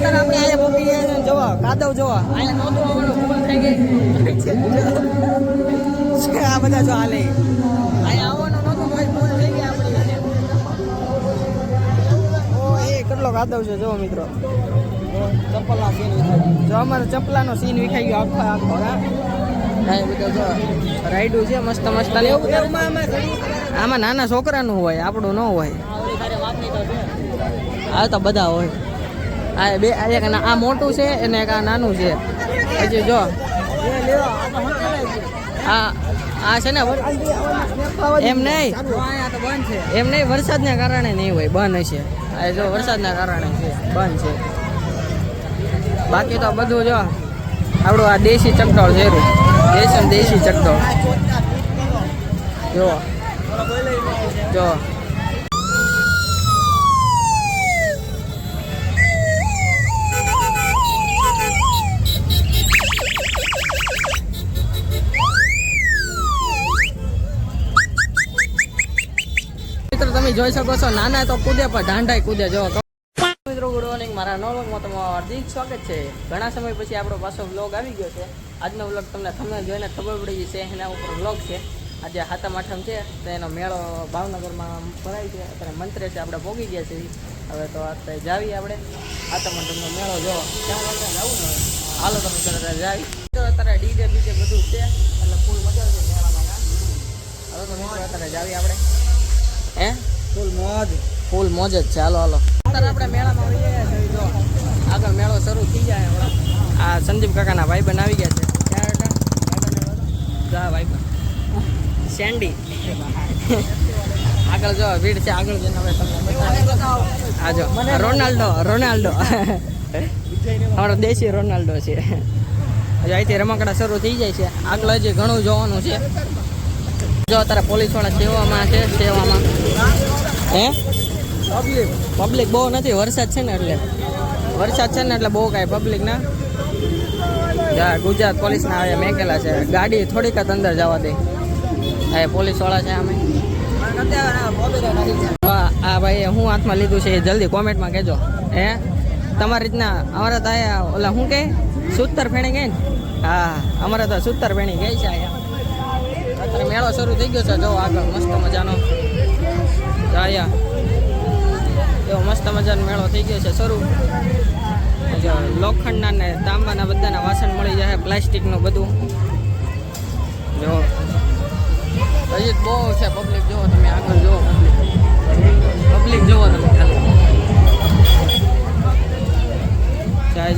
અત્યારે આપણે અહીંયા ગયા છે કાદવ જોવા. અહીંયા નહોતું આવવાનું ભૂલ થઈ ગઈ આ બધા જો હાલે. અહીંયા આવવાનું નહોતું તો થઈ ગઈ આપણી. ઓ એ કેટલો કાદવ છે જો મિત્રો. ચપ્પલના સીન જો અમારે ચપ્પલાનો સીન વિખાઈ ગયો આખો આખો હા. બધો જો રાઈડું છે મસ્ત મસ્ત. આમાં નાના છોકરાનું હોય આપણું ન હોય. આ તો બધા હોય. આ બે એક આ મોટું છે અને એક આ નાનું છે. પછી જો. આ આ છે ને એમ નહીં. એમ નહીં, વરસાદના કારણે નહીં હોય, બંધ હશે. આ જો વરસાદના કારણે છે, બંધ છે. બાકી તો બધું જો, આપણું આ દેશી ચકડોળ છે દેશ દેશી ચકડોળ જો. જો. જોઈ શકો છો, નાના તો કૂદે પણ ઢાંઢાઈ કૂદે. જો મિત્રો ગુડ મોર્નિંગ મારા નવ વ્લોગમાં તમારું હાર્દિક સ્વાગત છે. ઘણા સમય પછી આપણો પાછો વ્લોગ આવી ગયો છે. આજનો વ્લોગ તમને તમે જોઈને ખબર પડી ગઈ છે. એના ઉપર વ્લોગ છે. આજે હાથમ આઠમ છે. તો એનો મેળો ભાવનગરમાં ભરાય છે. અત્યારે મંત્રે છે, આપણે ભોગી ગયા છીએ. હવે તો અત્યારે જાવી આપણે. હાથમ આઠમનો મેળો, જો. ત્યાં જવું ને? હાલો, તમે અત્યારે જાવી. અત્યારે ડીજે, બીજે બધું છે. એટલે ફૂલ મજા છે મેળામાં? હવે તો મિત્રો, અત્યારે જાવી આપણે. હે? ફૂલ મોજ. ફૂલ મોજ જ છે. હાલો હાલો. અત્યારે આપણે મેળામાં ગયા જો. આગળ મેળો શરૂ થઈ જાય આ સંદીપ કાકાના ભાઈ બન આવી ગયા છે. જા ભાઈ સેન્ડી આગળ જો, ભીડ છે. આગળ જઈને હવે તમને આ જો, રોનાલ્ડો રોનાલ્ડો. અમારો દેશી રોનાલ્ડો છે. હજી અહીંથી રમકડા શરૂ થઈ જાય છે. આગળ હજી ઘણું જોવાનું છે. જો અત્યારે પોલીસવાળા સેવામાં છે સેવામાં. હે? પબ્લિક બહુ નથી વરસાદ છે ને એટલે. વરસાદ છે ને એટલે બહુ કાંઈ પબ્લિક ના. જા ગુજરાત પોલીસના આવે મેકેલા છે. ગાડી થોડીક જ અંદર જવા દે. એ પોલીસવાળા છે અમે હા, ભાઈ હું હાથમાં લીધું છે એ જલ્દી કોમેન્ટમાં કહેજો. હે? તમારી રીતના અમારા તો ઓલા શું કહે સૂતર ફેણી ને? હા અમારે તો સૂતર ફેણી ગઈ છે અહીંયા. અત્યારે મેળો શરૂ થઈ ગયો છે. જો આગળ મસ્ત મજાનો આયા એવો મસ્ત મજાનો મેળો થઈ ગયો છે શરૂ. જો લોખંડના ને તાંબાના બધાના વાસણ મળી જાય, પ્લાસ્ટિકનું બધું. જો. હજી બહુ છે પબ્લિક જુઓ તમે આગળ જુઓ પબ્લિક જુઓ તમે ખાલી.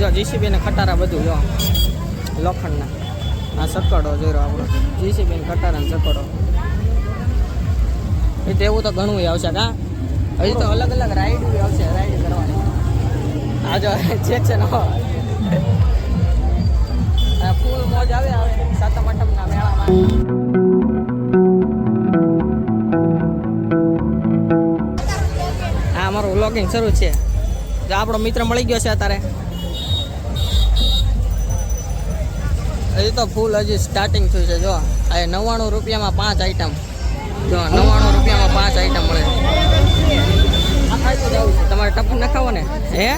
જો જીસીબી ને ખટારા બધું, જો. લોખંડના. આ સકડો જોયો આપણો જીસીબી કટારા સકડો. એ તો એવું તો ઘણું આવશે કા? હજી તો અલગ અલગ રાઈડ આવશે રાઈડ કરવાની. આ જો છે છે ફૂલ મોજ આવે આવે સાતમ આઠમના મેળામાં. આ અમારું વ્લોગિંગ શરૂ છે. જો આપણો મિત્ર મળી ગયો છે અત્યારે. હજી તો ફૂલ હજી સ્ટાર્ટિંગ થયું છે, જો. આ નવ્વાણું રૂપિયામાં પાંચ આઈટમ જો, નવ્વાણું રૂપિયામાં પાંચ આઈટમ મળે. તમારે ટફન નખાવો ને હે?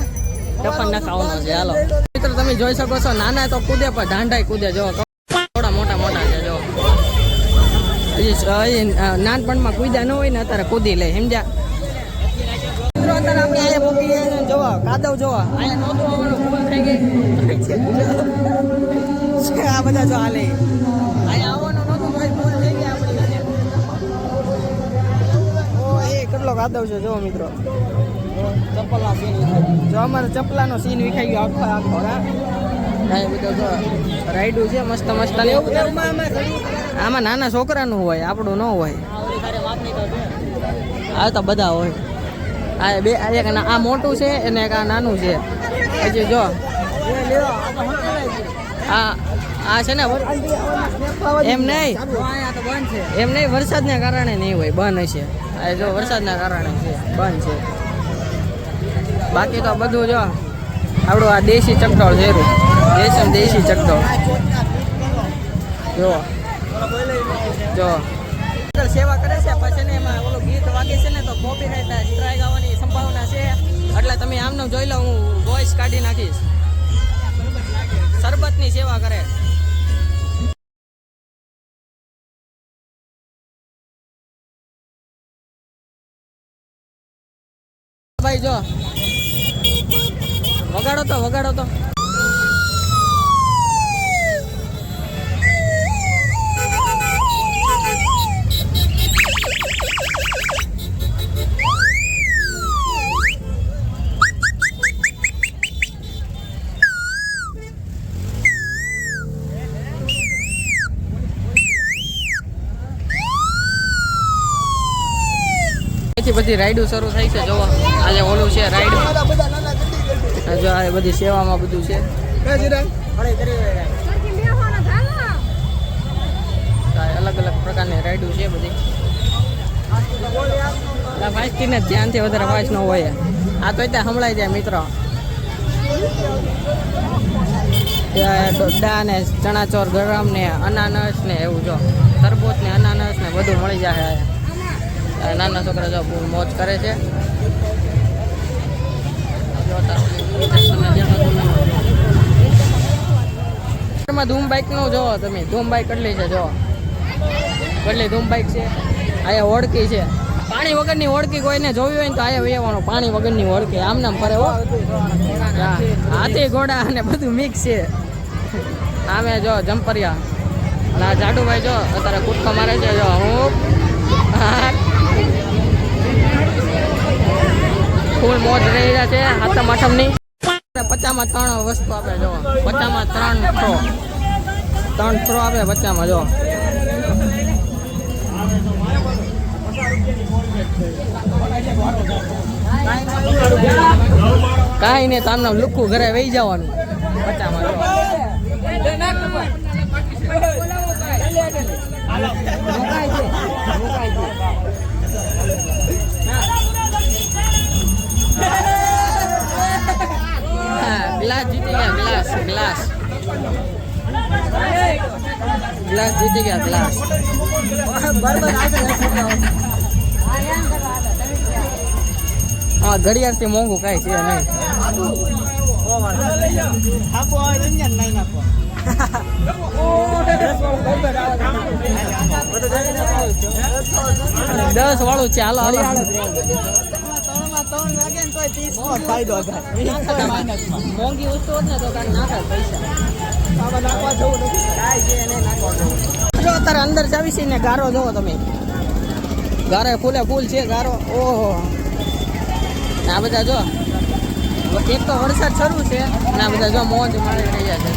ટફન નખાવાનો છે, હાલો. મિત્રો, તમે જોઈ શકો છો, નાના તો કૂદે, પણ ઢાંઢાઈ કૂદે, જો. થોડા મોટા મોટા છે, જો. હજી નાનપણમાં કૂદ્યા ન હોય ને, અત્યારે કૂદી લે, સમજ્યા? અત્યારે આપણે અહીંયા પહોંચી જોવા, કાદવ જોવા. અહીંયા નહોતું આવવાનું ભૂલ થઈ ગઈ. આ બધા જો હાલે. અહીંયા આવવાનું નહોતું ભૂલ થઈ ગઈ આપણી કેટલો કાદવ છે જો મિત્રો. જો અમારે ચપ્પલાનો સીન વિખાઈ ગયો આખો આખો, હા. બધો છે, મસ્ત મસ્ત. આમાં નાના છોકરાનું હોય, આપણું ન હોય. આ તો બધા હોય. આ બે એક આ મોટું છે અને એક આ નાનું છે. પછી જો. આ આ છે ને એમ નહીં. એમ નહીં, વરસાદના કારણે નહીં હોય, બંધ હશે. આ જો વરસાદના કારણે છે, બંધ છે. બાકી તો બધું જો, આપણું આ દેશી ચકડોળ છે દેશી દેશી ચકડોળ જો. જો. સેવા કરે છે. પછી એમાં ઓલું ગીત વાગે છે ને તો કોપીરાઇટ સ્ટ્રાઇક આવવાની સંભાવના છે. એટલે તમે આમનું જોઈ લો, હું વોઇસ કાઢી નાખીશ. સરબતની સેવા કરે. ભાઈ જો. વગાડો તો વગાડો તો. બધી રાઈડો શરૂ થાય છે, જોવા. આજે ઓલું છે રાઈડ જો આ બધી સેવામાં બધું છે. અલગ અલગ પ્રકારની રાઈડો છે બધી. આ વાંચતી ને ધ્યાનથી વધારે વાંચ હોય. આ તો ત્યાં સંભળાઈ જાય મિત્રો. ડોડા ને ચણાચોર, ગરમ ને અનાનસ ને એવું જો. તરબૂચ ને અનાનસ ને બધું મળી જાય. નાના છોકરા જો બહુ મોજ કરે છે. ધૂમ બાઇકનું જોવો તમે. ધૂમ બાઇક કેટલી છે જો કેટલી ધૂમ બાઇક છે? અહીંયા ઓળખી છે. પાણી વગરની ઓળખી કોઈને જોવી હોય ને તો આયા વેવાનું પાણી વગરની ઓળખી આમ નામ ફરે હો. હાથી, ઘોડા અને બધું મિક્સ છે. આમે જો જમ્પરિયા. અને આ જાડુભાઈ જો અત્યારે કૂદકો મારે છે. જો હું. ફૂલ મોજ રહી રહ્યા છે હાથમ આઠમની પચામાં ત્રણ વસ્તુ આપે જો. પચામાં ત્રણ થ્રો ત્રણ થ્રો આપે પચામાં જો. કાંઈ નહીં તો આમનું લુખું ઘરે વહી જવાનું. પચામાં જો. ગ્લાસ જીતી ગયા ગ્લાસ હા, ઘડિયાળથી મોંઘું કાંઈ છે નહીં. દસ વાળું હાલો મોંઘી વસ્તુ હોત ને પૈસા. અત્યારે અંદર જાવી છે ને ગારો જોવો તમે. ગારે ફૂલે ફૂલ છે ગારો. ઓહો. આ બધા જો, એક તો વરસાદ શરૂ છે અને આ બધા જો મોજ માણી રહ્યા છે.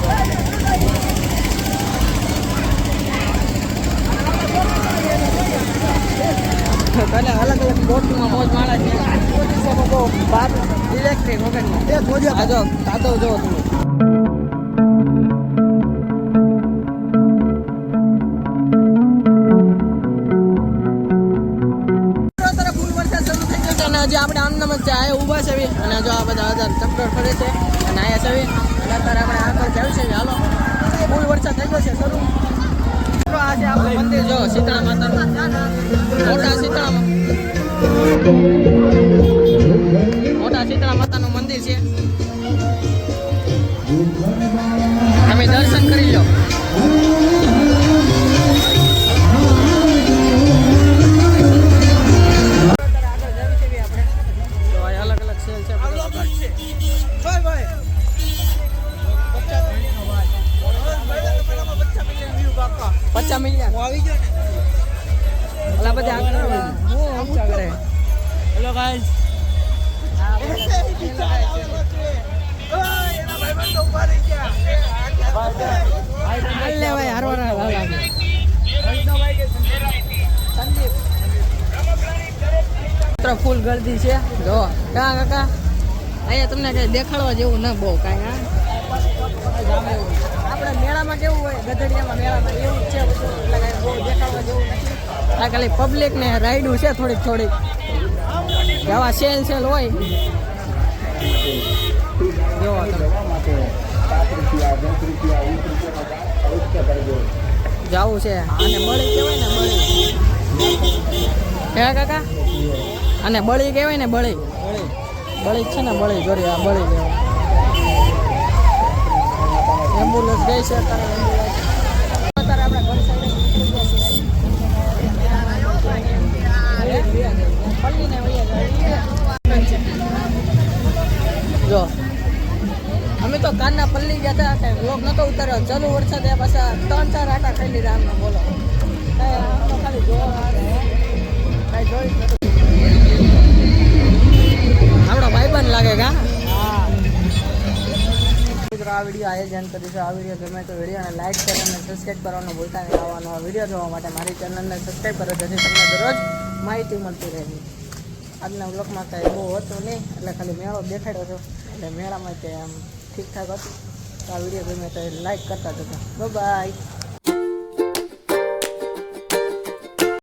તને અલગ અલગ બોટમાં મોજ માણે છે. બહુ બાર ઇલેક્ટ્રિક વગરની જો કાદવ જો તમે. હજી આપણે આમનામ જ આ ઊભા છે અને જો આ બધા હજાર ચક્કર ફરે છે, અને આયા છે અને અત્યારે આપણે આગળ જાય છે. હાલો. ફૂલ વરસાદ થઈ ગયો છે, શરૂ. મંદિર. જો શીતળા માતાનું. મોટા શીતળા મોટા શીતળા માતાનું મંદિર છે. તમે દર્શન કરી લો. ભાઈ ફૂલ ગળદી છે. જો, કા કાકા? અહીંયા તમને કઈ દેખાડવા જેવું ન બહુ કાંઈ, હા? આપણે મેળામાં કેવું હોય? ગધડિયામાં મેળામાં એવું છે બધું. એટલે કાંઈ બહુ દેખાડવા જેવું નથી. આ ખાલી પબ્લિક ને રાઈડું છે થોડીક થોડીક. આવા સેલ સેલ હોય. જોવો છે. આને બળી કહેવાય ને બળી. હે કાકા? આને બળી કહેવાય ને બળી. બળી છે ને બળી જોડી આ બળી કહેવાય. એમ્બ્યુલન્સ જો. અમે તો કાનના પલ્લી ગયા હતા, કાંઈ વ્લોગ નહોતો ઉતાર્યો. ચાલુ વરસાદ એ પાછા ત્રણ ચાર આટા ખાઈ લીધા આમને બોલો. કાંઈ ખાલી જોવા કાંઈ જોઈ. આપણો ભાઈબંધ લાગે કા? આ વીડિયો આયોજન કરીશું આ વીડિયો ગમે તો વિડીયોને લાઈક કરો અને સબસ્ક્રાઈબ કરવાનું ભૂલતા આવવાનો વીડિયો જોવા માટે મારી ચેનલને સબસ્ક્રાઈબ કરો, જેથી તમને માહિતી મળતી રહે. આજના બ્લોગમાં કાંઈ બહુ હતું નહીં, એટલે ખાલી મેળો દેખાડ્યો હતો. એટલે મેળામાં તે આમ ઠીકઠાક હતું. તો આ વીડિયો ગમે તો લાઈક કરતા જતા બાય